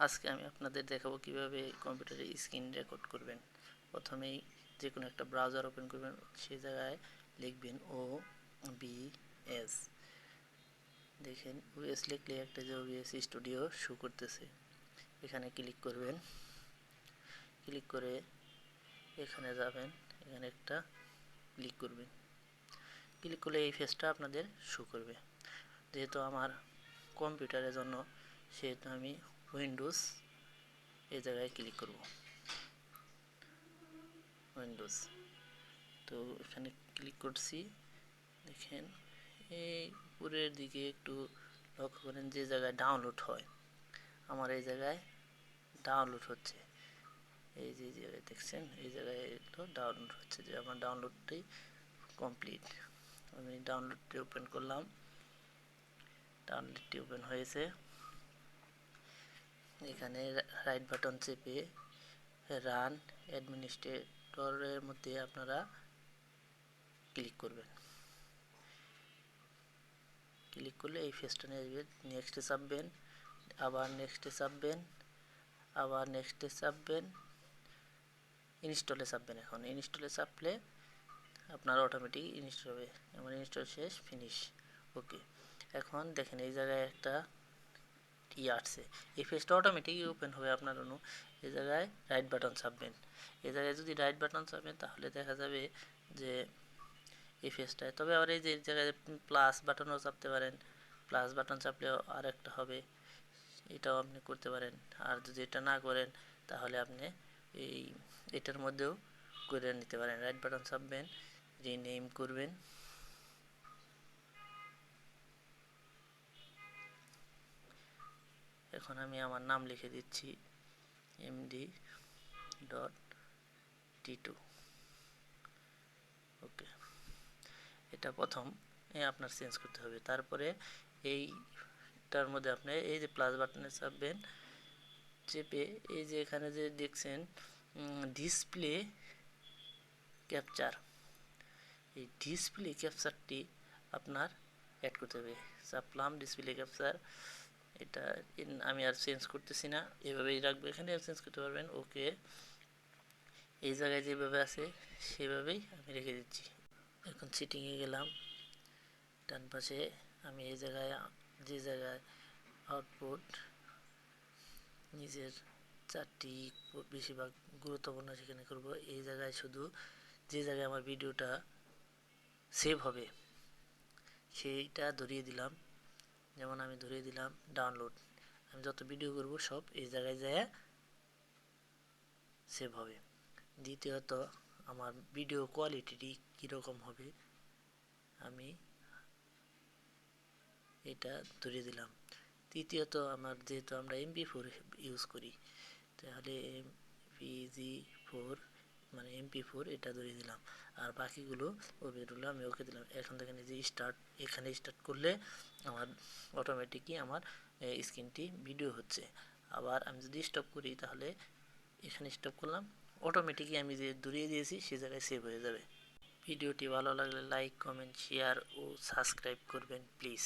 আজকে আমি আপনাদের দেখাবো কীভাবে কম্পিউটারে স্ক্রিন রেকর্ড করবেন। প্রথমেই যে কোনো একটা ব্রাউজার ওপেন করবেন সেই জায়গায় লিখবেন ও বি এস দেখেন ওএস লিখলে একটা যে ওবিএস স্টুডিও শো করতেছে। এখানে ক্লিক করবেন। ক্লিক করে এখানে যাবেন, এখানে একটা ক্লিক করবেন। ক্লিক করলে এই ফেসটা আপনাদের শো করবে। যেহেতু আমার কম্পিউটারের জন্য, সেহেতু আমি উইন্ডোজ এই জায়গায় ক্লিক করব। উইন্ডোজ তো এখানে ক্লিক করছি, দেখেন, এই উপরের দিকে একটু লক্ষ্য করেন যে জায়গায় ডাউনলোড হয়। আমার এই জায়গায় ডাউনলোড হচ্ছে। এই যে জায়গায় দেখছেন, এই জায়গায় তো ডাউনলোড হচ্ছে যে আমার ডাউনলোডটি কমপ্লিট আমি ডাউনলোডটি ওপেন করলাম। ডাউনলোডটি ওপেন হয়েছে। এখানে রাইট বাটন চেপে রান অ্যাডমিনিস্ট্রেটরের মধ্যে আপনারা ক্লিক করবেন। ক্লিক করলে এই ফেসটা নিয়ে আসবে নেক্সটে চাপবেন, আবার নেক্সটে চাপবেন, আবার নেক্সটে চাপবেন ইনস্টলে চাপবেন এখন। ইনস্টলে চাপলে আপনার অটোমেটিক ইনস্টল হবে। আমার ইনস্টল শেষ ফিনিশ ওকে এখন দেখেন এই জায়গায় একটা ই আসছে। এই ফেসটা অটোমেটিক ওপেন হবে আপনার অনু। এ জায়গায় রাইট বাটন চাপবেন এ জায়গায় যদি রাইট বাটন চাপেন তাহলে দেখা যাবে যে এই ফেসটায় তবে আবার এই যে জায়গায় প্লাস বাটনও চাপতে পারেন। প্লাস বাটন চাপলেও আর একটা হবে। এটাও আপনি করতে পারেন। আর যদি এটা না করেন, তাহলে আপনি এই, এটার মধ্যেও করে নিতে পারেন। রাইট বাটন চাপবেন রিনেম করবেন। এখন আমি আমার নাম লিখে দিচ্ছি MD dot T two okay এটা প্রথম আপনার চেঞ্জ করতে হবে। তারপরে এইটার মধ্যে আপনি এই যে প্লাস বাটনে চাপবেন, চেপে এই যে এখানে যে দেখছেন ডিসপ্লে ক্যাপচার এই ডিসপ্লে ক্যাপচারটি আপনার অ্যাড করতে হবে। চাপলাম ডিসপ্লে ক্যাপচার এটা আমি আর চেঞ্জ করতেছি না। এভাবেই রাখব এখানে, আর চেঞ্জ করতে পারবেন। ওকে। এই জায়গায় যেভাবে আছে, সেভাবেই আমি রেখে দিচ্ছি। এখন সিটিংয়ে গেলাম। ডান পাশে আমি এই জায়গায়, যে জায়গায় আউটপুট নিজের চারটি বেশিরভাগ গুরুত্বপূর্ণ সেখানে করব। এই জায়গায় শুধু যে জায়গায় আমার ভিডিওটা সেভ হবে, সেইটা ধরিয়ে দিলাম। যেমন আমি ধরিয়ে দিলাম ডাউনলোড আমি যত ভিডিও করব সব এই জায়গায় যায় সেভ হবে। দ্বিতীয়ত, আমার ভিডিও কোয়ালিটিটি কীরকম হবে? আমি এটা ধরিয়ে দিলাম। তৃতীয়ত, আমার যেহেতু আমরা এমপি ফোর ইউজ করি, তাহলে এমপিজি ফোর মানে এমপি ফোর এটা ধরিয়ে দিলাম। আর বাকিগুলো, ও বেরোলো আমি ওকে দিলাম। এখন দেখেন নিজে স্টার্ট এখানে স্টার্ট করলে আমার অটোমেটিকই আমার স্ক্রিনটি ভিডিও হচ্ছে। আবার আমি যদি স্টপ করি, তাহলে এখানে স্টপ করলাম। অটোমেটিকই আমি যে দূরিয়ে দিয়েছি, সে জায়গায় সেভ হয়ে যাবে। ভিডিওটি ভালো লাগলে লাইক কমেন্ট শেয়ার ও সাবস্ক্রাইব করবেন প্লিজ